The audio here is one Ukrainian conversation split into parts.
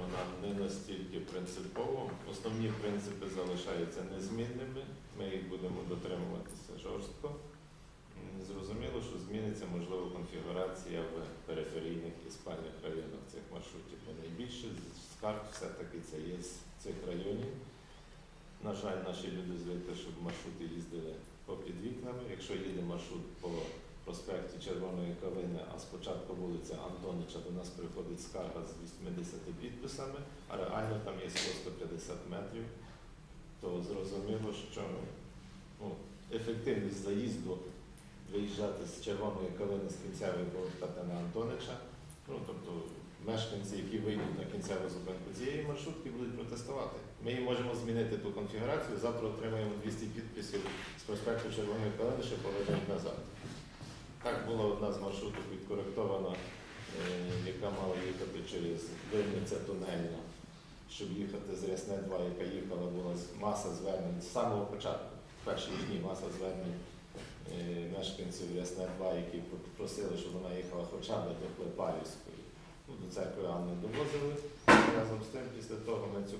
вона не настільки принципова. Основні принципи залишаються незмінними. Ми їх будемо дотримуватися жорстко. Зрозуміло, що зміниться можливо конфігурація в периферійних і спальних районах цих маршрутів. Бо найбільше скарг все-таки це є з цих районів. На жаль, наші люди звикли, щоб маршрути їздили попід вікнами. Якщо їде маршрут по проспекті Червоної Калини, а спочатку вулиця Антонича до нас приходить скарга з 80 підписами, а реально там є 100-150 метрів, то зрозуміло, що ну, ефективність заїзду виїжджати з Червоної Калини з кінцевої повертати на Антонича, ну тобто мешканці, які вийдуть на кінцеву зупинку цієї маршрутки, будуть протестувати. Ми її можемо змінити ту конфігурацію, завтра отримаємо 200 підписів з проспекту Червоної Калини, що поведуть назад. Так була одна з маршруток відкоректована, е, яка мала їхати через Вильниця тунельно, щоб їхати з Рясне 2, яка їхала, була маса звернень з самого початку, в перші дні маса звернень е, мешканців Рясне 2, які просили, щоб вона їхала хоча б до Клепалівської. Ну, до церкви Анни довозили. Разом з тим, після того ми цю,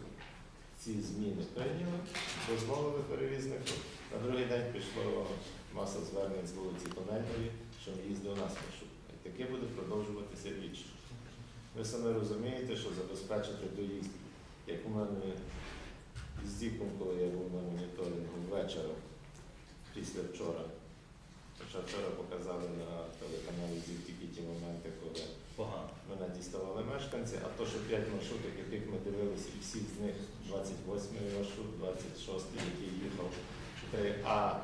ці зміни прийняли, дозволили перевізнику. На другий день пішло маса звернень з вулиці Тонельної, що не їздив нас маршрут. І таке буде продовжуватися вічно. Ви самі розумієте, що забезпечити доїзд, як у мене з Діком, коли я був на моніторингу ввечері, після вчора. Хоча вчора показали на телеканалі ЗІК тільки ті моменти, коли Погано. мене діставали мешканці, а то, що 5 маршруток, яких ми дивилися, і всі з них 28-й маршрут, 26-й, який їхав 4А,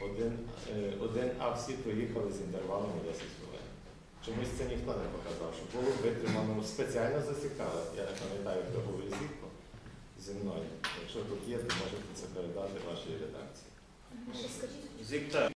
один, е, один А всі проїхали з інтервалом у 10 хвилин. Чомусь це ніхто не показав, що було витримано спеціально засікали. Я не пам'ятаю, хто був із зі мною. Якщо тут є, то можете це передати вашій редакції. Скажіть.